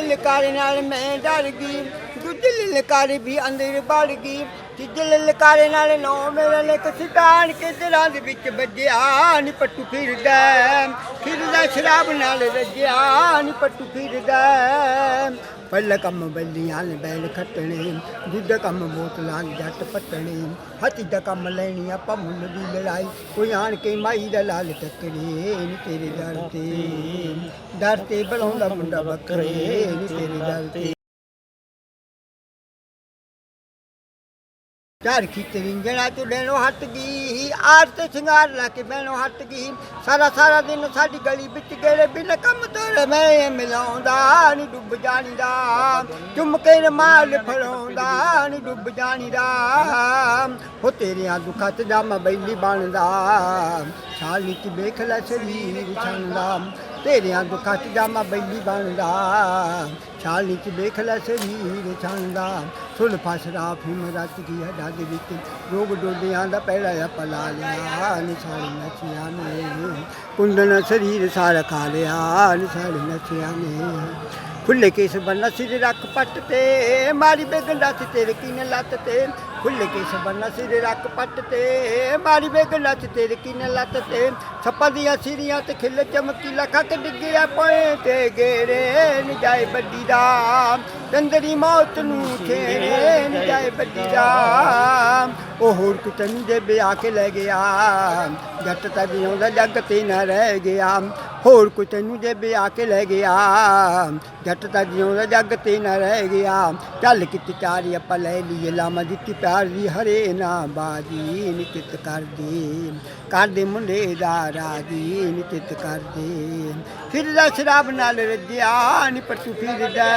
ਦੂਜੇ ਨਾਲ ਮੈਂ ਡਰ ਗਈ। ਦੂਜੇ ਲਲਕਾਰੇ ਵੀ ਅੰਦਰ ਵੜ ਗਈ। ਤੀਜੇ ਲਲਕਾਰੇ ਨਾਲ ਨੌ ਮੇਰੇ ਨੇ ਕਸਿਤਾਨ ਕੇ ਦਿਲਾਂ ਦੇ ਵਿੱਚ ਵੱਜਿਆ ਨੀ ਪੱਟੂ ਫਿਰਦਾ। ਫਿਰਦਾ ਸ਼ਰਾਬ ਨਾਲ ਰੱਜਿਆ ਨੀ ਪੱਟੂ ਫਿਰਦਾ। ਪਹਿਲਾ ਕੰਮ ਬੱਲੀਆਂ ਨੇ ਬੈਲ ਖੱਟਣੇ, ਦੂਜਾ ਕੰਮ ਬੋਤਲਾਂ ਦੇ ਜੱਟ ਪੱਟਣੇ। ਹੱਥ ਦਾ ਕੰਮ ਲੈਣੀ ਆਪਾਂ ਮੁੱਲ ਦੀ ਲੜਾਈ, ਕੋਈ ਆਣ ਕੇ ਮਾਈ ਦਾ ਲਾਲ ਟੱਕਰੇ ਨੀ ਤੇਰੇ ਦਰ ਤੇ। ਦਰ ਤੇ ਬਲਾਉਂਦਾ ਮੁੰਡਾ ਬੱਕਰੇ, ਨੀ ਤੇਰੇ ਦਰ ਤੇ। ਚਾਰ ਖੀਤੇ ਰਿੰਜਣਾ ਤੋਂ ਲੈਣੋਂ ਹਟ ਗਈ ਆਰ ਤੇ ਸ਼ਿੰਗਾਰ ਲਾ ਕੇ ਬਹਿਣੋਂ ਹੱਟ ਗਈ ਸਾਰਾ ਸਾਰਾ ਦਿਨ ਸਾਡੀ ਗਲੀ ਵਿੱਚ ਗੇੜੇ ਬਿਨ ਕੰਮ ਤੋਰੇ ਮੈਂ ਮਿਲਾਉਂਦਾ, ਨੀ ਡੁੱਬ ਜਾਣੀ ਦਾ ਚੁੰਮ ਕੇ ਰਮਾਲ ਫੜਾਉਂਦਾ, ਨੀ ਡੁੱਬ ਜਾਣੀ ਦਾ ਹੋ ਤੇਰਿਆਂ ਦੁੱਖਾਂ ਤੇ ਜਾਮਾ ਬੈਲੀ ਬਣਦਾ। ਛਾਲੀ ਚ ਵੇਖ ਲੈ ਸਰੀਰ ਛੰਦਾ। ਤੇਰਿਆਂ ਦੁੱਖਾਂ ਚ ਜਾਮਾ ਬੈਲੀ ਬਣਦਾ। ਛਾਲੀ ਚ ਵੇਖ ਲੈ ਸਰੀਰ ਛੰਦਾ। ਸੁਲ ਫਸਰਾ ਫਿਮ ਰਤ ਕੀ ਹੱਡਾ ਦੇ ਵਿੱਚ। ਰੋਗ ਡੋਡਿਆਂ ਦਾ ਪਹਿਲਾ ਆ ਪਲਾ ਲਿਆ। ਨਿਸ਼ਾਨ ਨਚਿਆ ਨੇ ਕੁੰਡਨ ਸਰੀਰ ਸਾਰ ਖਾ ਲਿਆ। ਨਿਸ਼ਾਨ ਨਚਿਆ ਨੇ ਖੁੱਲੇ ਕੇਸ ਬੰਨਾ ਸਿਰ ਰੱਖ ਪੱਟ ਤੇ ਮਾਰੀ ਬੇਗੰਡਾ ਤੇ ਤੇਰੇ ਕੀਨੇ ਲੱਤ ਤੇ। ਖੁੱਲੇ ਕੇਸ ਬੰਨਾ ਸਿਰ ਰੱਖ ਪੱਟ ਤੇ ਮਾਰੀ ਬੇਗੰਡਾ ਤੇ ਤੇਰੇ ਕੀਨੇ ਲੱਤ ਤੇ। ਛੱਪਾਂ ਦੀਆਂ ਸਿਰੀਆਂ ਤੇ ਖਿੱਲ ਚਮਕੀ ਲੱਖਾਂ ਡਿੱਗਿਆ ਪਏ ਤੇ ਗੇਰੇ ਨੀ ਜਾਏ ਬੱਡੀ ਦਾ। ਤੰਦਰੀ ਮੌਤ ਨੂੰ ਛੇੜੇ ਨੀ ਜਾਏ ਬੱਡੀ ਦਾ। ਉਹ ਹੋਰ ਕਿਤੇ ਦੇ ਵਿਆਹ ਕੇ ਲੈ ਗਿਆ, ਜੱਟ ਤਾਂ ਜਿਉਂਦਾ ਜੱਗ ਤੇ ਨਾ ਰਹਿ ਗਿਆ। ਹੋਰ ਕੋਈ ਤੈਨੂੰ ਜੇ ਵਿਆਹ ਕੇ ਲੈ ਗਿਆ, ਜੱਟ ਤਾਂ ਜਿਉਂਦਾ ਜੱਗ ਤੇ ਨਾ ਰਹਿ ਗਿਆ। ਚੱਲ ਕਿਤੇ ਚਾਰੀ ਆਪਾਂ ਲੈ ਲਈਏ, ਲਾਮਾ ਦਿੱਤੀ ਪਿਆਰ ਦੀ ਹਰੇ ਨਾ ਬਾਜੀ ਨਿਕਿਤ ਕਰਦੀ ਕਰਦੇ ਮੁੰਡੇ ਦਾ ਰਾਜੀ ਨਿਕਿਤ ਕਰਦੇ। ਫਿਰਦਾ ਸ਼ਰਾਬ ਨਾਲ ਰੱਜਿਆ ਨੀ ਪਟੂ ਫਿਰਦਾ